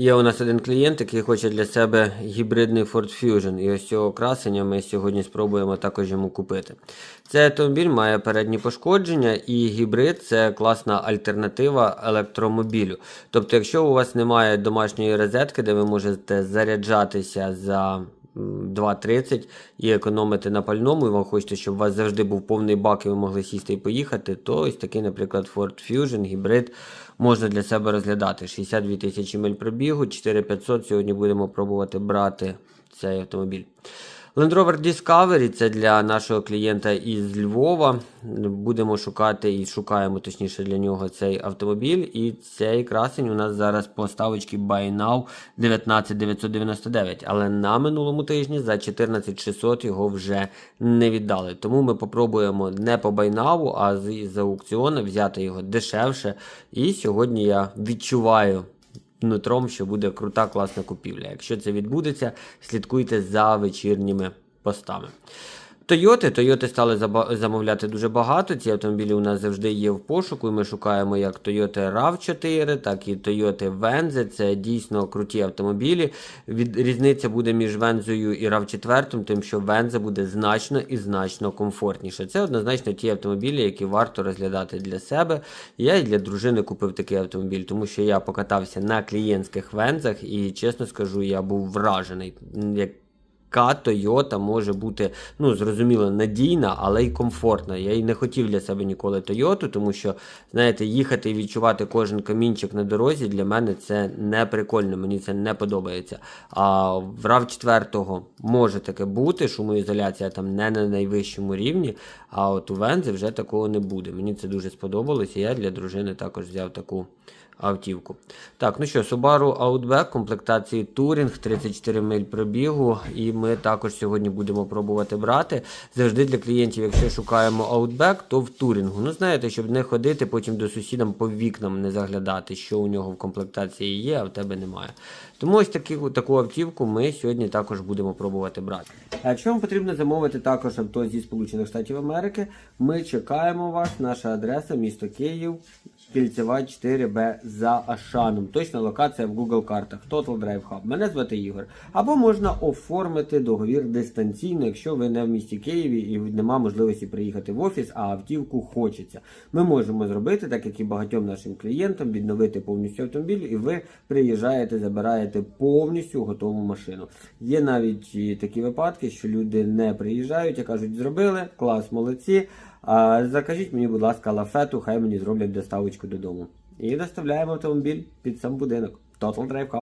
Є у нас один клієнт, який хоче для себе гібридний Ford Fusion. І ось цього красення ми сьогодні спробуємо також йому купити. Цей автомобіль має передні пошкодження, і гібрид це класна альтернатива електромобілю. Тобто, якщо у вас немає домашньої розетки, де ви можете заряджатися за 2.30 і економити на пальному, і вам хочете, щоб у вас завжди був повний бак і ви могли сісти і поїхати, то ось такий, наприклад, Ford Fusion гібрид можна для себе розглядати. 62 тисячі миль пробігу, 4500 сьогодні будемо пробувати брати цей автомобіль. Land Rover Discovery це для нашого клієнта із Львова. Будемо шукати і шукаємо точніше для нього цей автомобіль. І цей красень у нас зараз по ставочці Buy Now 19999. Але на минулому тижні за 14600 його вже не віддали. Тому ми попробуємо не по Buy Now, а з аукціону взяти його дешевше. І сьогодні я відчуваю нутром, що буде крута, класна купівля. Якщо це відбудеться, слідкуйте за вечірніми постами. Тойоти, Тойоти стали замовляти дуже багато. Ці автомобілі у нас завжди є в пошуку. І ми шукаємо як Toyota RAV4, так і Toyota Venze. Це дійсно круті автомобілі. Від, різниця буде між Вензою і RAV4, тим що Venze буде значно і значно комфортніше. Це однозначно ті автомобілі, які варто розглядати для себе. Я і для дружини купив такий автомобіль, тому що я покатався на клієнтських вензах, і чесно скажу, я був вражений. Як Toyota може бути, ну, зрозуміло, надійна, але й комфортна. Я й не хотів для себе ніколи Toyota, тому що, знаєте, їхати і відчувати кожен камінчик на дорозі для мене це не прикольно, мені це не подобається. А в RAV4 може таке бути, шумоізоляція там не на найвищому рівні, а от у Вензи вже такого не буде. Мені це дуже сподобалось, і я для дружини також взяв таку автівку. Так, ну що, Subaru Outback комплектації Touring, 34 миль пробігу. І ми також сьогодні будемо пробувати брати. Завжди для клієнтів, якщо шукаємо Outback, то в турінгу. Ну, знаєте, щоб не ходити потім до сусідам по вікнам не заглядати, що у нього в комплектації є, а в тебе немає. Тому ось такі, таку автівку ми сьогодні також будемо пробувати брати. А якщо вам потрібно замовити також авто зі Сполучених Штатів Америки, ми чекаємо вас. Наша адреса місто Київ. Кільцева 4Б за Ашаном. Точна локація в Google картах. Total Drive Hub. Мене звати Ігор. Або можна оформити договір дистанційно, якщо ви не в місті Києві і нема можливості приїхати в офіс, а автівку хочеться. Ми можемо зробити, так як і багатьом нашим клієнтам, відновити повністю автомобіль, і ви приїжджаєте, забираєте повністю готову машину. Є навіть такі випадки, що люди не приїжджають і кажуть, зробили, клас, молодці. А закажіть мені, будь ласка, лафету, хай мені зроблять доставочку додому. І доставляємо автомобіль під сам будинок. Total Drive.